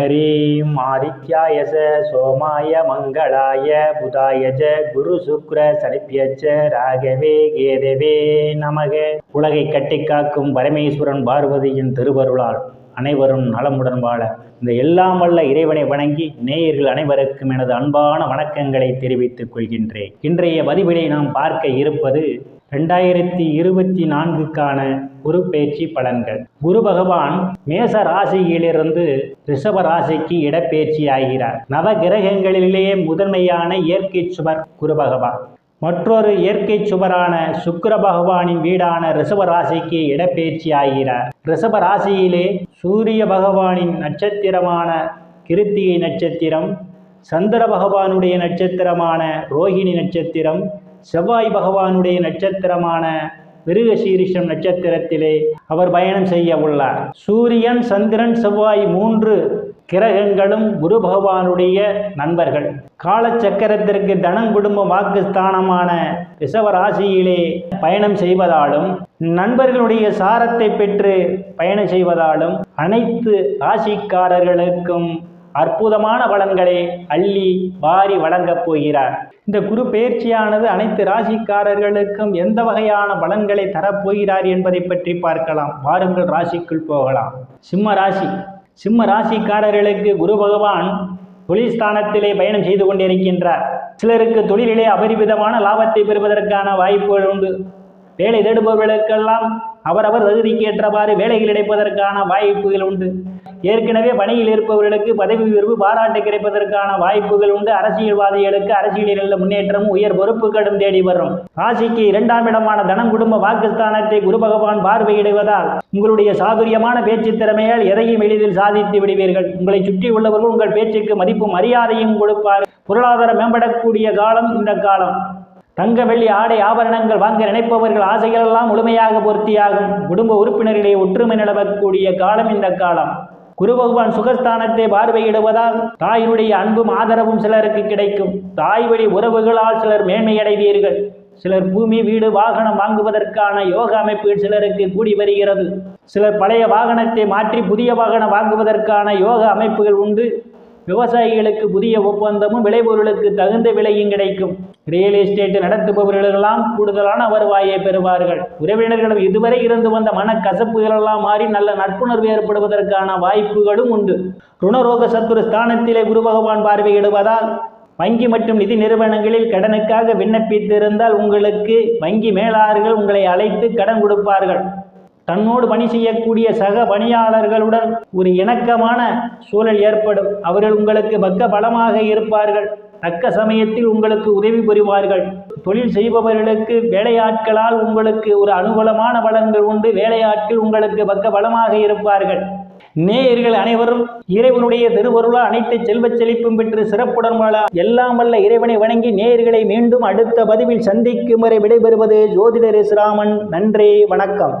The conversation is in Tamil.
ஹரீம் ஆதித்யாயச சோமாய மங்களாய புதாயஜ குரு சுக்ர சனிப்பியச்ச ராகவே கேதவே நமக. உலகை கட்டிக்காக்கும் பரமேஸ்வரன் பார்வதியின் திருவருளால் அனைவரும் நலமுடன் வாழ. இந்த எல்லாம் வல்ல இறைவனை வணங்கி நேயர்கள் அனைவருக்கும் எனது அன்பான வணக்கங்களை தெரிவித்துக் கொள்கின்றேன். இன்றைய பதிவினை நாம் பார்க்க இருப்பது ரெண்டாயிரத்தி இருபத்தி நான்குக்கான குரு பயிற்சி பலன்கள். குரு பகவான் மேச ராசியிலிருந்து ரிஷப ராசிக்கு இடப்பெயர்ச்சி ஆகிறார் நவ கிரகங்களிலேயே முதன்மையான இயற்கை சுவர் குரு பகவான். மற்றொரு இயற்கை சுவரான சுக்கர பகவானின் வீடான ரிஷப ராசிக்கு இடப்பெயர்ச்சி ஆகிறார் ரிஷப ராசியிலே சூரிய பகவானின் நட்சத்திரமான கிருத்திகை நட்சத்திரம் சந்திர பகவானுடைய நட்சத்திரமான ரோஹிணி நட்சத்திரம் செவ்வாய் பகவானுடைய நட்சத்திரமான மிருகசீரிஷம் நட்சத்திரத்திலே அவர் பயணம் செய்ய உள்ளார். சூரியன் சந்திரன் செவ்வாய் மூன்று கிரகங்களும் குரு பகவானுடைய நண்பர்கள். காலச்சக்கரத்திற்கு தனம் குடும்ப வாக்குஸ்தானமான ரிஷவராசியிலே பயணம் செய்வதாலும் நண்பர்களுடைய சாரத்தை பெற்று பயணம் செய்வதாலும் அனைத்து ராசிக்காரர்களுக்கும் அற்புதமான பலன்களை அள்ளி வாரி வழங்கப் போகிறார். இந்த குரு பயிற்சியானது அனைத்து ராசிக்காரர்களுக்கும் எந்த வகையான பலன்களை தரப்போகிறார் என்பதை பற்றி பார்க்கலாம். வாருங்கள் ராசிக்குள் போகலாம். சிம்ம ராசி. சிம்ம ராசிக்காரர்களுக்கு குரு பகவான் தொழில்ஸ்தானத்திலே பயணம் செய்து கொண்டிருக்கின்றார். சிலருக்கு தொழிலிலே அபரிவிதமான லாபத்தை பெறுவதற்கான வாய்ப்புகள் உண்டு. வேலை தேடுபவர்களுக்கெல்லாம் அவரவர் தகுதிக்கு ஏற்றவாறு வேலைகள் கிடைப்பதற்கான வாய்ப்புகள் உண்டு. ஏற்கனவே பணியில் இருப்பவர்களுக்கு பதவி உயர்வு பாராட்டு கிடைப்பதற்கான வாய்ப்புகள் உண்டு. அரசியல்வாதிகளுக்கு அரசியலில் உள்ள முன்னேற்றமும் உயர் பொறுப்புகளும் தேடி வரும். ராசிக்கு இரண்டாம் இடமான தனம் குடும்ப வாக்குஸ்தானத்தை குரு பகவான் பார்வையிடுவதால் உங்களுடைய சாதுரியமான பேச்சு திறமையால் எதையும் எளிதில் சாதித்து விடுவீர்கள். உங்களை சுற்றி உள்ளவர்கள் உங்கள் பேச்சுக்கு மதிப்பும் மரியாதையும் கொடுப்பார் பொருளாதாரம் மேம்படக்கூடிய காலம் இந்த காலம். தங்க வெள்ளி ஆடை ஆபரணங்கள் வாங்க நினைப்பவர்கள் ஆசைகளெல்லாம் முழுமையாக பூர்த்தியாகும். குடும்ப உறுப்பினர்களே ஒற்றுமை நிலவக்கூடிய காலம் இந்த காலம். குரு பகவான் சுகஸ்தானத்தை பார்வையிடுவதால் தாயினுடைய அன்பும் ஆதரவும் சிலருக்கு கிடைக்கும். தாய் வழி உறவுகளால் சிலர் மேன்மையடைவீர்கள். சிலர் பூமி வீடு வாகனம் வாங்குவதற்கான யோக அமைப்புகள் சிலருக்கு கூடி வருகிறது. சிலர் பழைய வாகனத்தை மாற்றி புதிய வாகனம் வாங்குவதற்கான யோக அமைப்புகள் உண்டு. விவசாயிகளுக்கு புதிய ஒப்பந்தமும் விளைபொருளுக்கு தகுந்த விலையும் கிடைக்கும். ரியல் எஸ்டேட் நடத்துபவர்களெல்லாம் கூடுதலான வருவாயை பெறுவார்கள். உறவினர்களும் இதுவரை இருந்து வந்த மனக்கசப்புகளெல்லாம் மாறி நல்ல நட்புணர்வு ஏற்படுவதற்கான வாய்ப்புகளும் உண்டு. ருணரோக சத்துரு ஸ்தானத்திலே குரு பகவான் பார்வையிடுவதால் வங்கி மற்றும் நிதி நிறுவனங்களில் கடனுக்காக விண்ணப்பித்திருந்தால் உங்களுக்கு வங்கி மேலாளர்கள் உங்களை அழைத்து கடன் கொடுப்பார்கள். தன்னோடு பணி செய்யக்கூடிய சக பணியாளர்களுடன் ஒரு இணக்கமான சூழல் ஏற்படும். அவர்கள் உங்களுக்கு பக்க பலமாக இருப்பார்கள். தக்க சமயத்தில் உங்களுக்கு உதவி புரிவார்கள். தொழில் செய்பவர்களுக்கு வேலையாட்களால் உங்களுக்கு ஒரு அனுகூலமான பலன்கள் உண்டு. வேலையாட்கள் உங்களுக்கு பக்க பலமாக இருப்பார்கள். நேயர்கள் அனைவரும் இறைவனுடைய திருவருளால் அனைத்து செல்வச் செழிப்பும் பெற்று சிறப்புடன் வாழா எல்லாம் வல்ல இறைவனை வணங்கி நேயர்களை மீண்டும் அடுத்த பதிவில் சந்திக்கும் வரை விடைபெறுவது ஜோதிடர் இஸ்ராமன் நன்றி வணக்கம்.